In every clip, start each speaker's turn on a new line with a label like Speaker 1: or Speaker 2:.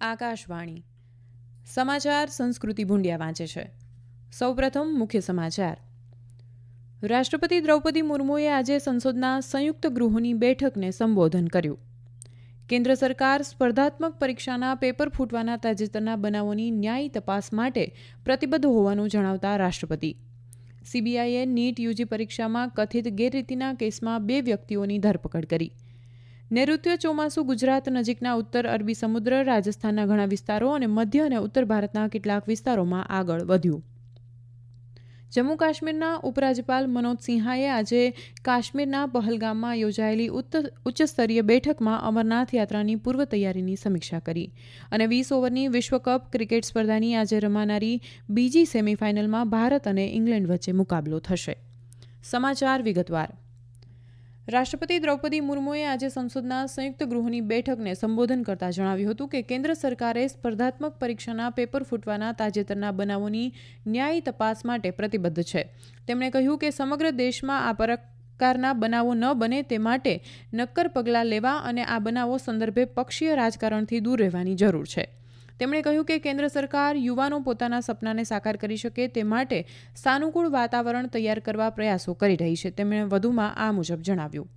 Speaker 1: આકાશવાણી. સમાચાર સંસ્કૃતિ ભૂંડિયા વાંચે છે. સૌપ્રથમ મુખ્ય સમાચાર. રાષ્ટ્રપતિ દ્રૌપદી મુર્મુએ આજે સંસદના સંયુક્ત ગૃહોની બેઠકને સંબોધન કર્યું. કેન્દ્ર સરકાર સ્પર્ધાત્મક પરીક્ષાના પેપર ફૂટવાના તાજેતરના બનાવોની ન્યાયી તપાસ માટે પ્રતિબદ્ધ હોવાનું જણાવતા રાષ્ટ્રપતિ. સીબીઆઈએ નીટ યુજી પરીક્ષામાં કથિત ગેરરીતિના કેસમાં બે વ્યક્તિઓની ધરપકડ કરી. નૈઋત્ય ચોમાસું ગુજરાત નજીકના ઉત્તર અરબી સમુદ્ર, રાજસ્થાનના ઘણા વિસ્તારો અને મધ્ય અને ઉત્તર ભારતના કેટલાક વિસ્તારોમાં આગળ વધ્યું. જમ્મુ કાશ્મીરના ઉપરાજ્યપાલ મનોજ સિંહાએ આજે કાશ્મીરના પહલગામમાં યોજાયેલી ઉચ્ચસ્તરીય બેઠકમાં અમરનાથ યાત્રાની પૂર્વ તૈયારીની સમીક્ષા કરી અને વીસ ઓવરની વિશ્વકપ ક્રિકેટ સ્પર્ધાની આજે રમાનારી બીજી સેમીફાઇનલમાં ભારત અને ઇંગ્લેન્ડ વચ્ચે મુકાબલો થશે. સમાચાર વિગતવાર. રાષ્ટ્રપતિ દ્રૌપદી મુર્મુએ આજે સંસદના સંયુક્ત ગૃહની બેઠકને સંબોધન કરતા જણાવ્યું હતું કે કેન્દ્ર સરકારે સ્પર્ધાત્મક પરીક્ષાના પેપર ફૂટવાના તાજેતરના બનાવોની ન્યાયી તપાસ માટે પ્રતિબદ્ધ છે. તેમણે કહ્યું કે સમગ્ર દેશમાં આ પ્રકારના બનાવો ન બને તે માટે નક્કર પગલાં લેવા અને આ બનાવો સંદર્ભે પક્ષીય રાજકારણથી દૂર રહેવાની જરૂર છે. તેમણે કહ્યું કે કેન્દ્ર સરકાર યુવાનો પોતાના સપનાને સાકાર કરી શકે તે માટે સાનુકૂળ વાતાવરણ તૈયાર કરવા પ્રયાસો કરી રહી છે તેમણે વધુમાં આ મુજબ જણાવ્યું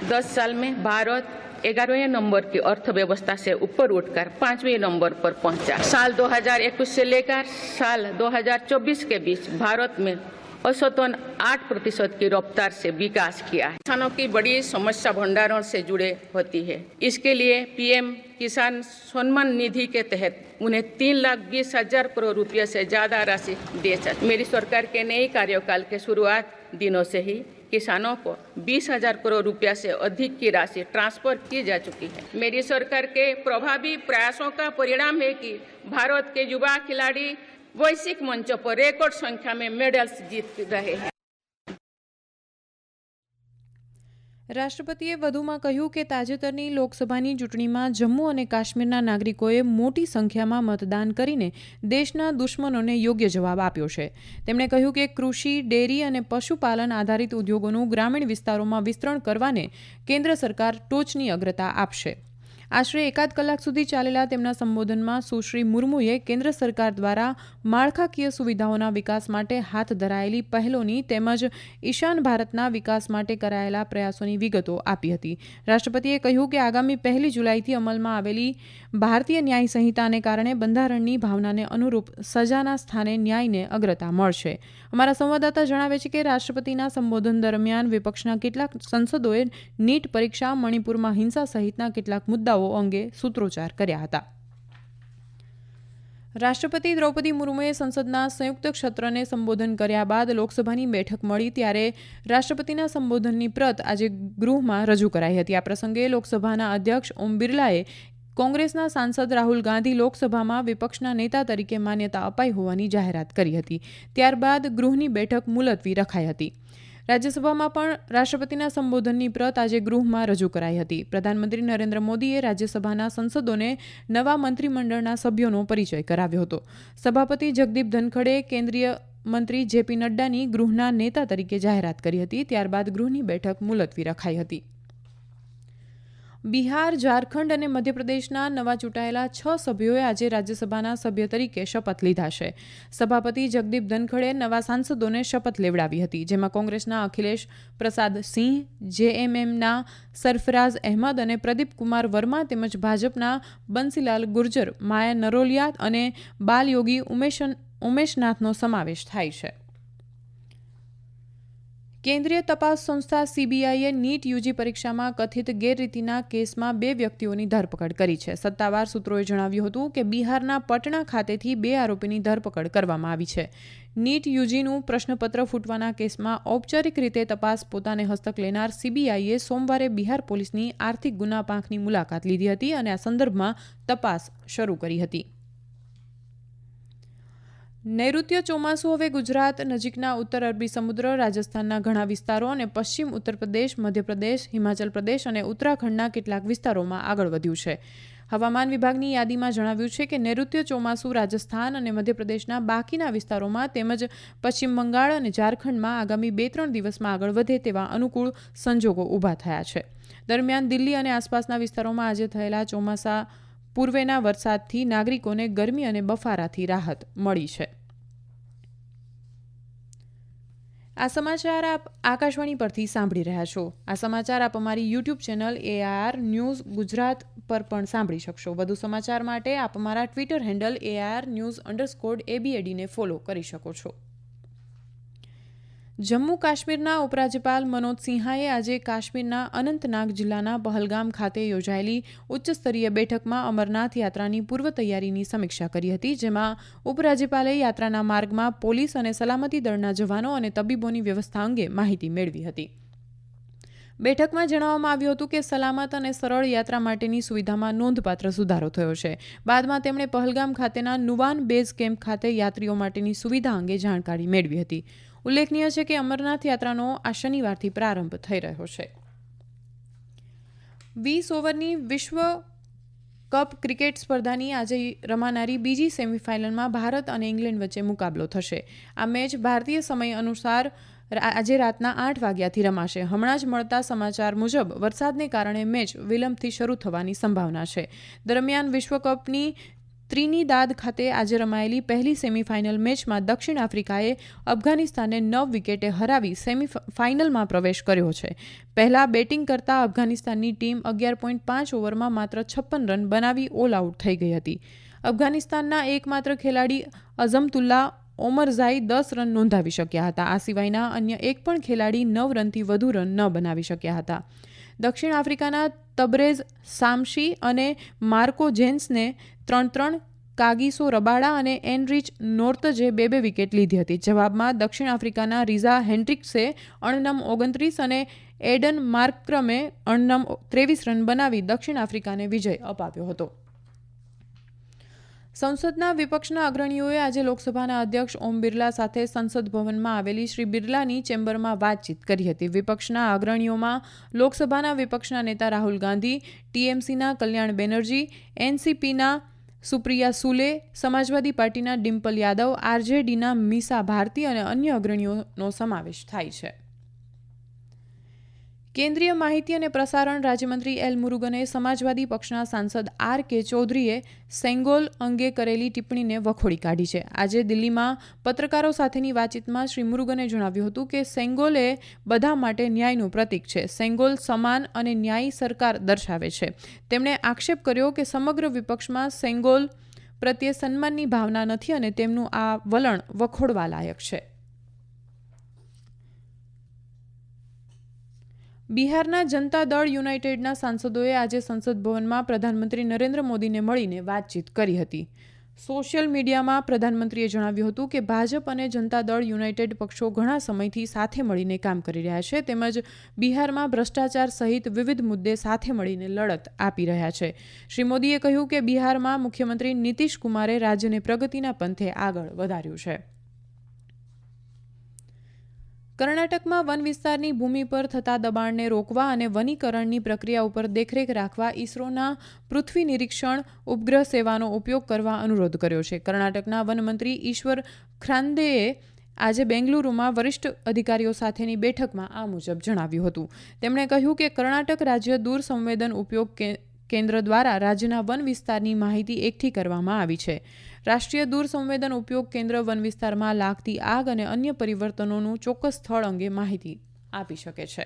Speaker 2: दस साल में भारत ग्यारहवें नंबर की अर्थव्यवस्था से ऊपर उठकर पांचवें नंबर पर पहुंचा साल 2021 से लेकर साल 2024 के बीच भारत में औसतन आठ प्रतिशत की रफ्तार से विकास किया है। किसानों की बड़ी समस्या भंडारण से जुड़े होती है। इसके लिए पीएम किसान सम्मान निधि के तहत उन्हें तीन लाख बीस हज़ार करोड़ रुपये से ज़्यादा राशि दे सकते मेरी सरकार के नई कार्यकाल के शुरुआत दिनों से ही किसानों को बीस हज़ार करोड़ रुपया से अधिक की राशि ट्रांसफ़र की जा चुकी है। मेरी सरकार के प्रभावी प्रयासों का परिणाम है कि भारत के युवा खिलाड़ी वैश्विक मंचों पर रिकॉर्ड संख्या में मेडल्स जीत रहे हैं
Speaker 1: રાષ્ટ્રપતિએ વધુમાં કહ્યું કે તાજેતરની લોકસભાની ચૂંટણીમાં જમ્મુ અને કાશ્મીરના નાગરિકોએ મોટી સંખ્યામાં મતદાન કરીને દેશના દુશ્મનોને યોગ્ય જવાબ આપ્યો છે તેમણે કહ્યું કે કૃષિ ડેરી અને પશુપાલન આધારિત ઉદ્યોગોનું ગ્રામીણ વિસ્તારોમાં વિસ્તરણ કરવાને કેન્દ્ર સરકાર ટોચની અગ્રતા આપશે આશરે એકાદ કલાક સુધી ચાલેલા તેમના સંબોધનમાં સુશ્રી મુર્મુએ કેન્દ્ર સરકાર દ્વારા માળખાકીય સુવિધાઓના વિકાસ માટે હાથ ધરાયેલી પહેલોની તેમજ ઈશાન ભારતના વિકાસ માટે કરાયેલા પ્રયાસોની વિગતો આપી હતી. રાષ્ટ્રપતિએ કહ્યું કે આગામી પહેલી જુલાઈથી અમલમાં આવેલી ભારતીય ન્યાય સંહિતાને કારણે બંધારણની ભાવનાને અનુરૂપ સજાના સ્થાને ન્યાયને અગ્રતા મળશે. અમારા સંવાદદાતા જણાવે છે કે રાષ્ટ્રપતિના સંબોધન દરમિયાન વિપક્ષના કેટલાક સંસદોએ નીટ પરીક્ષા, મણિપુરમાં હિંસા સહિતના કેટલાક મુદ્દાઓ અંગે સૂત્રોચ્ચાર કર્યા હતા. રાષ્ટ્રપતિ દ્રૌપદી મુર્મુએ સંસદના સંયુક્ત ક્ષત્રને સંબોધન કર્યા બાદ લોકસભાની બેઠક મળી ત્યારે રાષ્ટ્રપતિના સંબોધનની પ્રત આજે ગૃહમાં રજૂ કરાઈ હતી. આ પ્રસંગે લોકસભાના અધ્યક્ષ ઓમ બિરલાએ કોંગ્રેસના સાંસદ રાહુલ ગાંધી લોકસભામાં વિપક્ષના નેતા તરીકે માન્યતા અપાઈ હોવાની જાહેરાત કરી હતી. ત્યારબાદ ગૃહની બેઠક મુલતવી રખાઈ હતી. રાજ્યસભામાં પણ રાષ્ટ્રપતિના સંબોધનની પ્રત આજે ગૃહમાં રજૂ કરાઈ હતી. પ્રધાનમંત્રી નરેન્દ્ર મોદીએ રાજ્યસભાના સંસદોને નવા મંત્રીમંડળના સભ્યોનો પરિચય કરાવ્યો હતો. સભાપતિ જગદીપ ધનખડે કેન્દ્રીય મંત્રી જેપી નડ્ડાની ગૃહના નેતા તરીકે જાહેરાત કરી હતી. ત્યારબાદ ગૃહની બેઠક મુલતવી રખાઈ હતી. બિહાર, ઝારખંડ અને મધ્યપ્રદેશના નવા ચૂંટાયેલા છ સભ્યોએ આજે રાજ્યસભાના સભ્ય તરીકે શપથ લીધા છે. સભાપતિ જગદીપ ધનખડે નવા સાંસદોને શપથ લેવડાવી હતી, જેમાં કોંગ્રેસના અખિલેશ પ્રસાદ સિંહ, જેએમએમના સરફરાઝ અહેમદ અને પ્રદીપ કુમાર વર્મા તેમજ ભાજપના બંસીલાલ ગુર્જર, માયા નરોલિયા અને બાલયોગી ઉમેશન, ઉમેશનાથનો સમાવેશ થાય છે. કેન્દ્રીય તપાસ સંસ્થા સીબીઆઈએ નીટ યુજી પરીક્ષામાં કથિત ગેરરીતિના કેસમાં બે વ્યક્તિઓની ધરપકડ કરી છે. સત્તાવાર સૂત્રોએ જણાવ્યું હતું કે બિહારના પટણા ખાતેથી બે આરોપીની ધરપકડ કરવામાં આવી છે. નીટ યુજીનું પ્રશ્નપત્ર ફૂટવાના કેસમાં ઔપચારિક રીતે તપાસ પોતાને હસ્તક લેનાર સીબીઆઈએ સોમવારે બિહાર પોલીસની આર્થિક ગુના પાંખની મુલાકાત લીધી હતી અને આ સંદર્ભમાં તપાસ શરૂ કરી હતી. નૈઋત્ય ચોમાસું હવે ગુજરાત નજીકના ઉત્તર અરબી સમુદ્ર, રાજસ્થાનના ઘણા વિસ્તારો અને પશ્ચિમ ઉત્તર પ્રદેશ, મધ્યપ્રદેશ, હિમાચલ પ્રદેશ અને ઉત્તરાખંડના કેટલાક વિસ્તારોમાં આગળ વધ્યું છે. હવામાન વિભાગની યાદીમાં જણાવ્યું છે કે નૈઋત્ય ચોમાસું રાજસ્થાન અને મધ્યપ્રદેશના બાકીના વિસ્તારોમાં તેમજ પશ્ચિમ બંગાળ અને ઝારખંડમાં આગામી બે ત્રણ દિવસમાં આગળ વધે તેવા અનુકૂળ સંજોગો ઊભા થયા છે. દરમિયાન દિલ્હી અને આસપાસના વિસ્તારોમાં આજે થયેલા ચોમાસા પૂર્વેના વરસાદથી નાગરિકોને ગરમી અને બફારાથી રાહત મળી છે. આ સમાચાર આપ આકાશવાણી પરથી સાંભળી રહ્યા છો. આ સમાચાર આપ અમારી YouTube channel AR news Gujarat પર પણ સાંભળી શકશો. વધુ સમાચાર માટે આપ અમારા Twitter handle AR news underscore એબીએડીને follow કરી શકો છો. જમ્મુ કાશ્મીરના ઉપરાજ્યપાલ મનોજ સિંહાએ આજે કાશ્મીરના અનંતનાગ જિલ્લાના પહલગામ ખાતે યોજાયેલી ઉચ્ચસ્તરીય બેઠકમાં અમરનાથ યાત્રાની પૂર્વ તૈયારીની સમીક્ષા કરી હતી, જેમાં ઉપરાજ્યપાલે યાત્રાના માર્ગમાં પોલીસ અને સલામતી દળના જવાનો અને તબીબોની વ્યવસ્થા અંગે માહિતી મેળવી હતી. બેઠકમાં જણાવવામાં આવ્યું હતું કે સલામત અને સરળ યાત્રા માટેની સુવિધામાં નોંધપાત્ર સુધારો થયો છે. બાદમાં તેમણે પહલગામ ખાતેના નુવાન બેઝ કેમ્પ ખાતે યાત્રીઓ માટેની સુવિધા અંગે જાણકારી મેળવી હતી. ઉલ્લેખનીય છે કે અમરનાથ યાત્રાનો આ શનિવારથી પ્રારંભ થઈ રહ્યો છે. વીસ ઓવરની વિશ્વ કપ ક્રિકેટ સ્પર્ધાની આજે રમાનારી બીજી સેમીફાઇનલમાં ભારત અને ઇંગ્લેન્ડ વચ્ચે મુકાબલો થશે. આ મેચ ભારતીય સમય અનુસાર આજે રાતના આઠ વાગ્યાથી રમાશે. હમણાં જ મળતા સમાચાર મુજબ વરસાદને કારણે મેચ વિલંબથી શરૂ થવાની સંભાવના છે. દરમિયાન વિશ્વકપની ત્રિનીદાદ ખાતે આજે રમાયેલી પહેલી સેમીફાઇનલ મેચમાં દક્ષિણ આફ્રિકાએ અફઘાનિસ્તાનને નવ વિકેટે હરાવી સેમી ફાઇનલમાં પ્રવેશ કર્યો છે. પહેલા બેટિંગ કરતા અફઘાનિસ્તાનની ટીમ અગિયાર પોઈન્ટ પાંચ ઓવરમાં માત્ર છપ્પન રન બનાવી ઓલ આઉટ થઈ ગઈ હતી. અફઘાનિસ્તાનના એકમાત્ર ખેલાડી અઝમતુલ્લા ઓમરઝાઈ દસ રન નોંધાવી શક્યા હતા. આ સિવાયના અન્ય એક પણ ખેલાડી નવ રનથી વધુ રન ન બનાવી શક્યા હતા. દક્ષિણ આફ્રિકાના તબરેઝ સામશી અને માર્કો જેન્સને ત્રણ ત્રણ કાગીસો રબાડા અને એનરીચ નોર્તજે બે બે વિકેટ લીધી હતી. જવાબમાં દક્ષિણ આફ્રિકાના રીઝા હેન્ડ્રિક્સે અણનમ ઓગણત્રીસ અને એડન માર્ક્રમે અણનમ ત્રેવીસ રન બનાવી દક્ષિણ આફ્રિકાને વિજય અપાવ્યો હતો. સંસદના વિપક્ષના અગ્રણીઓએ આજે લોકસભાના અધ્યક્ષ ઓમ બિરલા સાથે સંસદ ભવનમાં આવેલી શ્રી બિરલાની ચેમ્બરમાં વાતચીત કરી હતી. વિપક્ષના અગ્રણીઓમાં લોકસભાના વિપક્ષના નેતા રાહુલ ગાંધી, ટીએમસીના કલ્યાણ બેનર્જી, એનસીપીના સુપ્રિયા સુલે, સમાજવાદી પાર્ટીના ડિમ્પલ યાદવ, આરજેડીના મીસા ભારતી અને અન્ય અગ્રણીઓનો સમાવેશ થાય છે. કેન્દ્રીય માહિતી અને પ્રસારણ રાજ્યમંત્રી એલ મુરુગને સમાજવાદી પક્ષના સાંસદ આર કે ચૌધરીએ સેંગોલ અંગે કરેલી ટિપ્પણીને વખોડી કાઢી છે. આજે દિલ્હીમાં પત્રકારો સાથેની વાતચીતમાં શ્રી મુરુગને જણાવ્યું હતું કે સેંગોલ એ બધા માટે ન્યાયનું પ્રતીક છે. સેંગોલ સમાન અને ન્યાયી સરકાર દર્શાવે છે. તેમણે આક્ષેપ કર્યો કે સમગ્ર વિપક્ષમાં સેંગોલ પ્રત્યે સન્માનની ભાવના નથી અને તેમનું આ વલણ વખોડવા લાયક છે. બિહારના જનતા દળ યુનાઇટેડના સાંસદોએ આજે સંસદ ભવનમાં પ્રધાનમંત્રી નરેન્દ્ર મોદીને મળીને વાતચીત કરી હતી. સોશિયલ મીડિયામાં પ્રધાનમંત્રીએ જણાવ્યું હતું કે ભાજપ અને જનતા દળ યુનાઇટેડ પક્ષો ઘણા સમયથી સાથે મળીને કામ કરી રહ્યા છે તેમજ બિહારમાં ભ્રષ્ટાચાર સહિત વિવિધ મુદ્દે સાથે મળીને લડત આપી રહ્યા છે. શ્રી મોદીએ કહ્યું કે બિહારમાં મુખ્યમંત્રી નીતિશ કુમારે રાજ્યને પ્રગતિના પંથે આગળ વધાર્યું છે. કર્ણાટકમાં વન વિસ્તારની ભૂમિ પર થતા દબાણને રોકવા અને વનીકરણની પ્રક્રિયા ઉપર દેખરેખ રાખવા ઇસરોના પૃથ્વી નિરીક્ષણ ઉપગ્રહ સેવાનો ઉપયોગ કરવા અનુરોધ કર્યો છે. કર્ણાટકના વનમંત્રી ઈશ્વર ખાંદેએ આજે બેંગલુરુમાં વરિષ્ઠ અધિકારીઓ સાથેની બેઠકમાં આ મુજબ જણાવ્યું હતું. તેમણે કહ્યું કે કર્ણાટક રાજ્ય દૂર સંવેદન ઉપયોગ કેન્દ્ર દ્વારા રાજ્યના વન વિસ્તારની માહિતી એકઠી કરવામાં આવી છે. રાષ્ટ્રીય દૂર સંવેદન ઉપયોગ કેન્દ્ર વન વિસ્તારમાં લાગતી આગ અને અન્ય પરિવર્તનોનું ચોક્કસ સ્થળ અંગે માહિતી આપી શકે છે.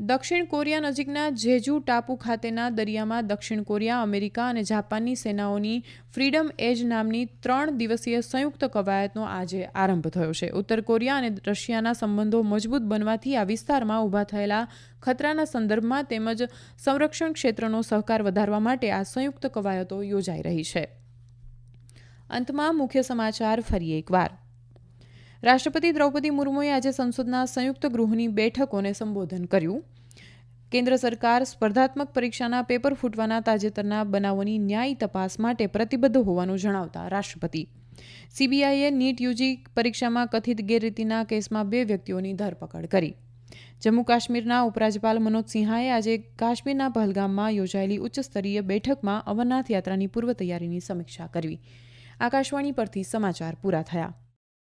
Speaker 1: દક્ષિણ કોરિયા નજીકના જેજુ ટાપુ ખાતેના દરિયામાં દક્ષિણ કોરિયા, અમેરિકા અને જાપાનની સેનાઓની ફ્રીડમ એજ નામની ત્રણ દિવસીય સંયુક્ત કવાયતનો આજે આરંભ થયો છે. ઉત્તર કોરિયા અને રશિયાના સંબંધો મજબૂત બનવાથી આ વિસ્તારમાં ઊભા થયેલા ખતરાના સંદર્ભમાં તેમજ સંરક્ષણ ક્ષેત્રનો સહકાર વધારવા માટે આ સંયુક્ત કવાયતો યોજાઈ રહી છે. અંતમાં મુખ્ય સમાચાર ફરી એકવાર. રાષ્ટ્રપતિ દ્રૌપદી મુર્મુએ આજે સંસદના સંયુક્ત ગૃહની બેઠકોને સંબોધન કર્યું. કેન્દ્ર સરકાર સ્પર્ધાત્મક પરીક્ષાના પેપર ફૂટવાના તાજેતરના બનાવોની ન્યાયી તપાસ માટે પ્રતિબદ્ધ હોવાનું જણાવતા રાષ્ટ્રપતિ. સીબીઆઈએ નીટ યુજી પરીક્ષામાં કથિત ગેરરીતિના કેસમાં બે વ્યક્તિઓની ધરપકડ કરી. જમ્મુ કાશ્મીરના ઉપરાજ્યપાલ મનોજ સિંહાએ આજે કાશ્મીરના પહલગામમાં યોજાયેલી ઉચ્ચસ્તરીય બેઠકમાં અમરનાથ યાત્રાની પૂર્વ તૈયારીની સમીક્ષા કરવી આકાશવાણી પરથી સમાચાર પૂરા થયા.